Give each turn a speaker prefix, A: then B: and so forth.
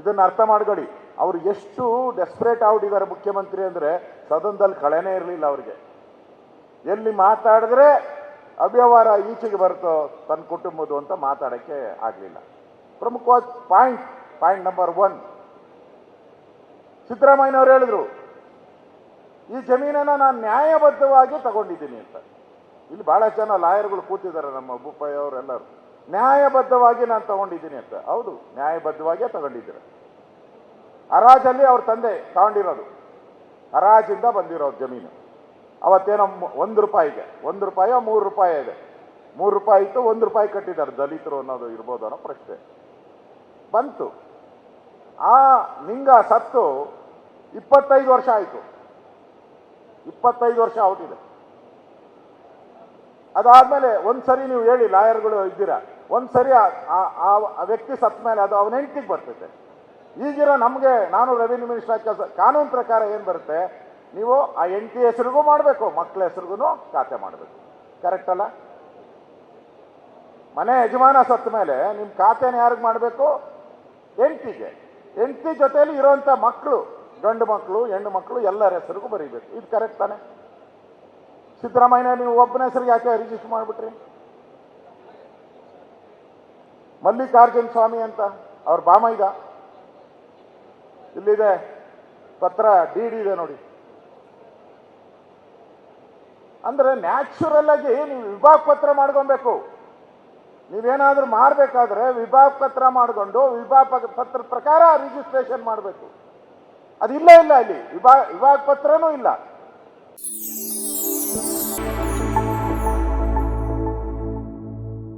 A: ಇದನ್ನ ಅರ್ಥ ಮಾಡ್ಕೊಳ್ಳಿ. ಅವರು ಎಷ್ಟು ಡೆಸ್ಪರೇಟ್ ಆಗಿಬಿಟ್ಟಿದ್ದಾರೆ ಮುಖ್ಯಮಂತ್ರಿ ಅಂದರೆ ಸದನದಲ್ಲಿ ಕಳೆನೇ ಇರಲಿಲ್ಲ ಅವರಿಗೆ. ಎಲ್ಲಿ ಮಾತಾಡಿದ್ರೆ ಅವ್ಯವಹಾರ ಈಚೆಗೆ ಬರುತ್ತೋ ತನ್ನ ಕುಟುಂಬದ್ದು ಅಂತ ಮಾತಾಡೋಕ್ಕೆ ಆಗಲಿಲ್ಲ. ಪ್ರಮುಖವಾದ ಪಾಯಿಂಟ್ ಪಾಯಿಂಟ್ ನಂಬರ್ ಒನ್ ಸಿದ್ದರಾಮಯ್ಯನವ್ರು ಹೇಳಿದ್ರು, ಈ ಜಮೀನನ್ನ ನಾನು ನ್ಯಾಯಬದ್ಧವಾಗಿ ತಗೊಂಡಿದ್ದೀನಿ ಅಂತ. ಇಲ್ಲಿ ಬಹಳ ಜನ ಲಾಯರ್ಗಳು ಕೂತಿದ್ದಾರೆ ನಮ್ಮ ಬುಪ್ಪಯ್ಯ ಅವರೆಲ್ಲರೂ. ನ್ಯಾಯಬದ್ಧವಾಗಿ ನಾನು ತಗೊಂಡಿದ್ದೀನಿ ಅಂತ. ಹೌದು, ನ್ಯಾಯಬದ್ಧವಾಗಿಯೇ ತಗೊಂಡಿದ್ದೀರ ಹರಾಜಲ್ಲಿ ಅವ್ರ ತಂದೆ ತಗೊಂಡಿರೋದು. ಹರಾಜಿಂದ ಬಂದಿರೋ ಜಮೀನು. ಅವತ್ತೇನೋ ಒಂದು ರೂಪಾಯಿಗೆ, ಒಂದು ರೂಪಾಯೋ ಮೂರು ರೂಪಾಯಿ ಇದೆ. ಮೂರು ರೂಪಾಯಿ ಇತ್ತು, ಒಂದು ರೂಪಾಯಿ ಕಟ್ಟಿದ್ದಾರೆ. ದಲಿತರು ಅನ್ನೋದು ಇರ್ಬೋದು ಅನ್ನೋ ಪ್ರಶ್ನೆ. ಬಂತು. ಆ ನಿಂಗ ಸತ್ತು ಇಪ್ಪತ್ತೈದು ವರ್ಷ ಆಯಿತು. ಇಪ್ಪತ್ತೈದು ವರ್ಷ ಔಟಿದೆ ಅದಾದ್ಮೇಲೆ ಒಂದ್ಸರಿ ನೀವು ಹೇಳಿ, ಲಾಯರ್ಗಳು ಇದ್ದೀರಾ ಒಂದ್ಸರಿ ಆ- ವ್ಯಕ್ತಿ ಸತ್ತ ಮೇಲೆ ಅದು ಅವನ ಹೆಂಡತಿಗೆ ಬರ್ತೈತೆ. ಈಗಿರೋ ನಮಗೆ, ನಾನು ರೆವಿನ್ಯೂ ಮಿನಿಸ್ಟರ್ ಕೆಲಸ ಕಾನೂನು ಪ್ರಕಾರ ಏನು ಬರುತ್ತೆ? ನೀವು ಆ ಹೆಂಡತಿ ಹೆಸರಿಗೂ ಮಾಡಬೇಕು ಮಕ್ಕಳ ಹೆಸರಿಗೂ ಖಾತೆ ಮಾಡಬೇಕು. ಕರೆಕ್ಟ್ ಅಲ್ಲ? ಮನೆ ಯಜಮಾನ ಸತ್ತ ಮೇಲೆ ನಿಮ್ಮ ಖಾತೆನ ಯಾರಿಗೆ ಮಾಡಬೇಕು? ಹೆಂಡತಿಗೆ. ಹೆಂಡತಿ ಜೊತೆಯಲ್ಲಿ ಇರೋಂಥ ಮಕ್ಕಳು ಗಂಡು ಮಕ್ಕಳು ಹೆಣ್ಣು ಮಕ್ಕಳು ಎಲ್ಲರ ಹೆಸರಿಗೂ ಬರೀಬೇಕು. ಇದು ಕರೆಕ್ಟ್ ತಾನೆ? ಸಿದ್ದರಾಮಯ್ಯ ನೀವು ಒಬ್ಬನ ಹೆಸರಿಗೆ ಯಾಕೆ ರಿಜಿಸ್ಟರ್ ಮಾಡಿಬಿಟ್ರಿ? ಮಲ್ಲಿಕಾರ್ಜುನ ಸ್ವಾಮಿ ಅಂತ ಅವ್ರ ಬಾಮೈದ ಇಲ್ಲಿದೆ. ಪತ್ರ ಡಿ ಡಿ ಇದೆ ನೋಡಿ. ಅಂದ್ರೆ ನ್ಯಾಚುರಲ್ ಆಗಿ ನೀವು ವಿಭಾಗ ಪತ್ರ ಮಾಡ್ಕೊಬೇಕು. ನೀವೇನಾದ್ರೂ ಮಾಡಬೇಕಾದ್ರೆ ವಿಭಾಗ ಪತ್ರ ಮಾಡಿಕೊಂಡು ವಿಭಾಗ ಪತ್ರ ಪ್ರಕಾರ ರಿಜಿಸ್ಟ್ರೇಷನ್ ಮಾಡಬೇಕು. ಅದಿಲ್ಲ ಇಲ್ಲ ಇಲ್ಲಿ ವಿಭಾಗ ವಿಭಾಗ ಪತ್ರನೂ ಇಲ್ಲ. Música